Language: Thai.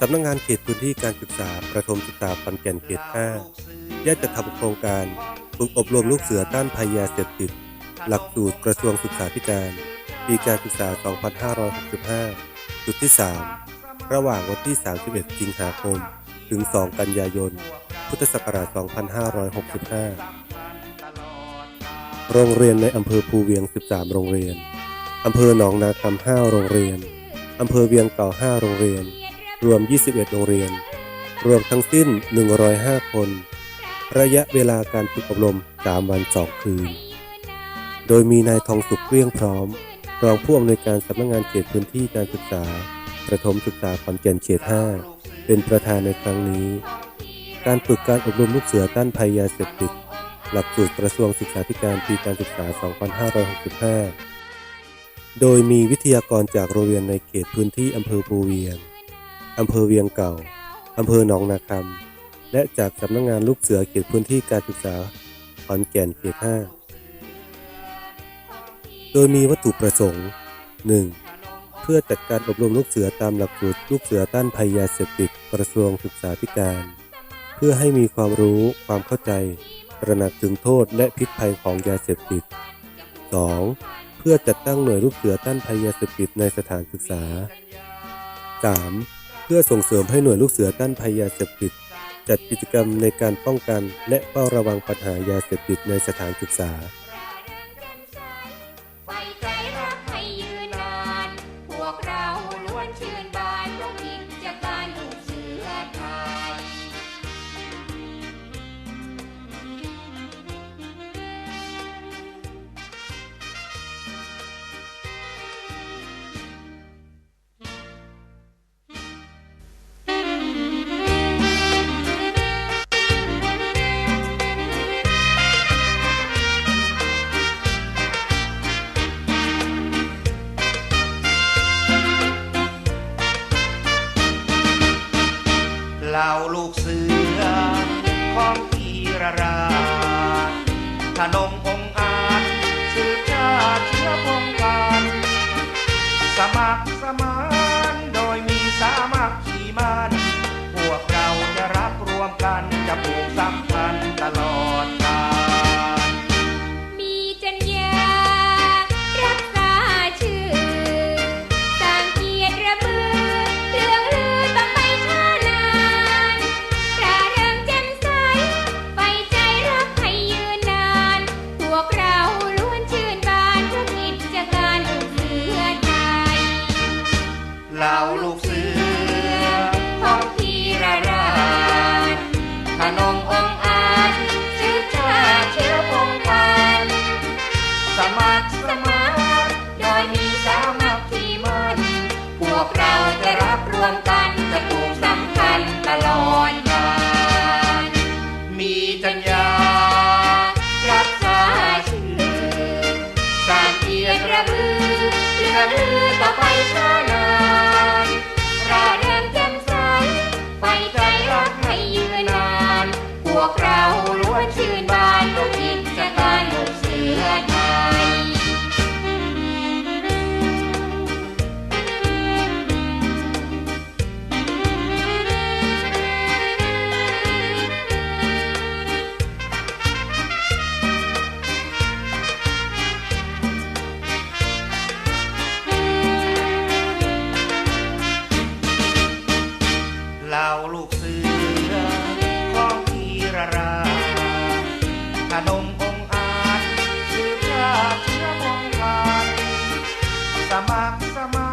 สำนักงงานเขตพื้นที่การศึกษาประถมศึกษาขอนแก่นเขต 5 ได้จัดทำโครงการฝึกอบรมลูกเสือต้านภัยยาเสพติด หลักสูตรกระทรวงศึกษาธิการ ปีการศึกษา 2565 จุดที่ 3 ระหว่างวันที่ 31 สิงหาคม ถึง 2 กันยายน พุทธศักราช 2565 โรงเรียนในอำเภอภูเวียง 13 โรงเรียน อำเภอหนองนาคำ 5 โรงเรียน อำเภอเวียงเก่า 5 โรงเรียน รวม 21 โรงเรียน รวมทั้งสิ้น 105 คน ระยะเวลาการฝึกอบรม 3 วัน 2 คืน โดยมีนายทองสุขเกลี้ยงพร้อม รองผู้อำนวยการสำนักงงานเขตพื้นที่การศึกษา ประถมศึกษาขอนแก่นเขต 5 เป็นประธานในครั้งนี้ การฝึกการอบรมลูกเสือต้านภัยยาเสพติด หลักสูตรกระทรวงศึกษาธิการปีการศึกษา 2565 โดยมีวิทยากรจากโรงเรียนในเขตพื้นที่อำเภอภูเวียง อำเภอเวียงเก่า อำเภอหนองนาคำและจากสำนักงงานลูกเสือเขตพื้นที่การศึกษาขอนแก่นเขต 5 โดยมีวัตถุประสงค์ 1. เพื่อจัดการอบรมลูกเสือตามหลักสูตรลูกเสือต้านภัยยาเสพติดกระทรวงศึกษาธิการ เพื่อให้มีความรู้ความเข้าใจตระหนักถึงโทษและพิษภัยของยาเสพติด 2. เพื่อจัดตั้งหน่วยลูกเสือต้านภัยยาเสพติดในสถานศึกษา 3. เพื่อส่งเสริมให้หน่วยลูกเสือต้านภัยยาเสพติด จัดกิจกรรมในการป้องกัน และเฝ้าระวังปัญหายาเสพติดในสถานศึกษาไว้ใจรักให้ยืนนานพวกเราล้วนชื่นบานเพรา ราลูกเสือ ของพีรราทนงองอาจสืบชาเชื้อพงการสมัครสมานโดยมีสามัคคีมันพวกเราจะรักรวมกันจะปลูก วมกันจะถูกสำคัญตลอดกาลมีจัญญา chamar.